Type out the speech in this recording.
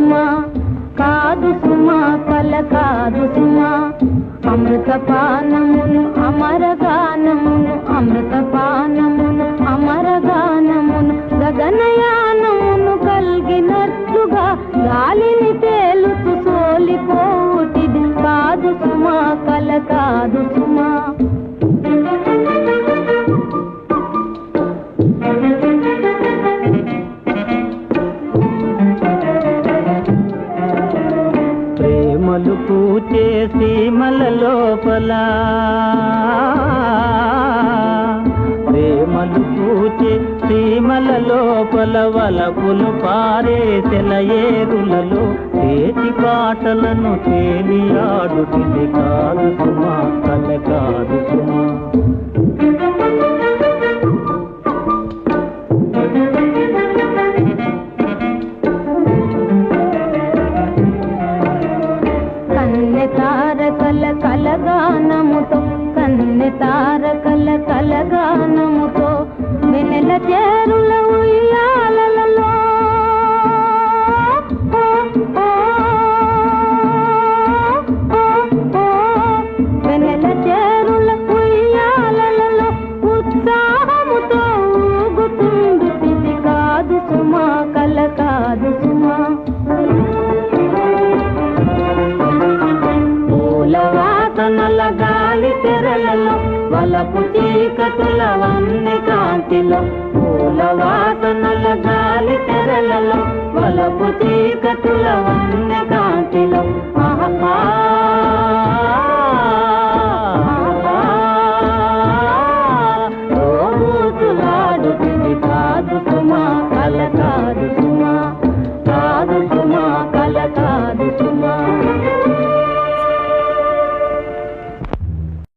సుమా కాదు సుమా పల కాదు సుమా. అమృతపానమును అమరగానమును అమృతపానమును అమరగానమును గగనయానమును కలిగినట్లుగా గాలిని తేలుతూ సోలిపోటిది కాదు సుమా కల కాదు సుమా. తలుపు చేసి మల లోపల. ప్రేమలు పూచే సీమల లోపల వలపులు పారే సెలయేరులలో చేతి పాటలను తేలియాడుటిది కాదు సుమా కల కాదు సుమా. కలగానముతో కన్నె తారకల కలగానముతో వెనెల చేరుల ఉయ్యాలలో వెనెల చేరుల ఉయ్యాలలో ఉత్సాహముతో ఊగుతుంది కాదు సుమా కల కాదు సుమా. వాసనల గాలి తెరలలో వలపు చీకటుల వన్ని కాంతిలో పూల వాసనల గాలి తెరలలో వలపు చీకటుల వన్నె